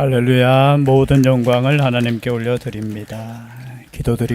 할렐루야 모든 영광을 하나님께 올려드립니다. 기도드리